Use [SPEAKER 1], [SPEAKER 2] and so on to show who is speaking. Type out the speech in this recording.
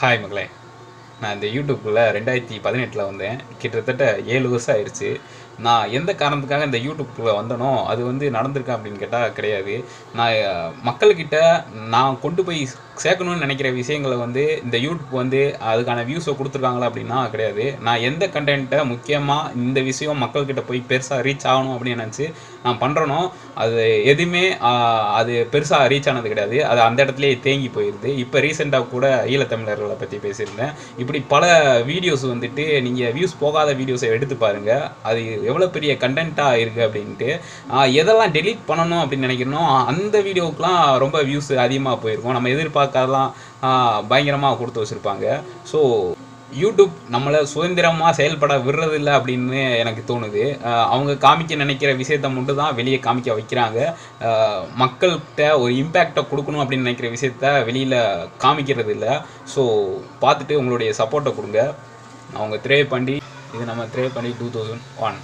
[SPEAKER 1] Hi மகளே. நான் இந்த யூடியூப்பில் ரெண்டாயிரத்தி பதினெட்டில் வந்தேன். கிட்டத்தட்ட ஏழு வருஷம் ஆயிடுச்சு நான் எந்த காரணத்துக்காக இந்த யூடியூப்பில் வந்தனோ அது வந்து நடந்திருக்கேன் அப்படின்னு கேட்டால் கிடையாது. நான் மக்கள்கிட்ட நான் கொண்டு போய் சேர்க்கணும்னு நினைக்கிற விஷயங்களை வந்து இந்த யூடியூப் வந்து அதுக்கான வியூஸை கொடுத்துருக்காங்களா அப்படின்னா கிடையாது. நான் எந்த கண்டென்ட்டை முக்கியமாக இந்த விஷயம் மக்கள்கிட்ட போய் பெருசாக ரீச் ஆகணும் அப்படின்னு நினச்சி நான் பண்ணுறனோ அது எதுவுமே அது பெருசாக ரீச் ஆனது கிடையாது. அது அந்த இடத்துலேயே தேங்கி போயிடுது இப்போ ரீசெண்டாக கூட ஈழத்தமிழர்களை பற்றி பேசியிருந்தேன். இப்படி பல வீடியோஸ் வந்துட்டு நீங்கள் வியூஸ் போகாத வீடியோஸை எடுத்து பாருங்கள் அது எவ்வளோ பெரிய கண்டென்ட்டாக இருக்குது அப்படின்ட்டு எதெல்லாம் டெலீட் பண்ணணும் அப்படின்னு நினைக்கிறனோ அந்த வீடியோவுக்குலாம் ரொம்ப வியூஸ் அதிகமாக போயிருக்கும். நம்ம எதிர்பார்க்காதலாம் பயங்கரமாக கொடுத்து வச்சுருப்பாங்க. ஸோ யூடியூப் நம்மளை சுதந்திரமாக செயல்பட விடுறதில்ல அப்படின்னு எனக்கு தோணுது. அவங்க காமிக்க நினைக்கிற விஷயத்த மட்டும் தான் வெளியே காமிக்க வைக்கிறாங்க. மக்கள்கிட்ட ஒரு இம்பேக்டை கொடுக்கணும் அப்படின்னு நினைக்கிற விஷயத்த வெளியில் காமிக்கிறது இல்லை ஸோ பார்த்துட்டு உங்களுடைய சப்போர்ட்டை கொடுங்க. அவங்க திரே பண்ணி இது நம்ம திரே பண்ணி டூ தௌசண்ட் ஒன்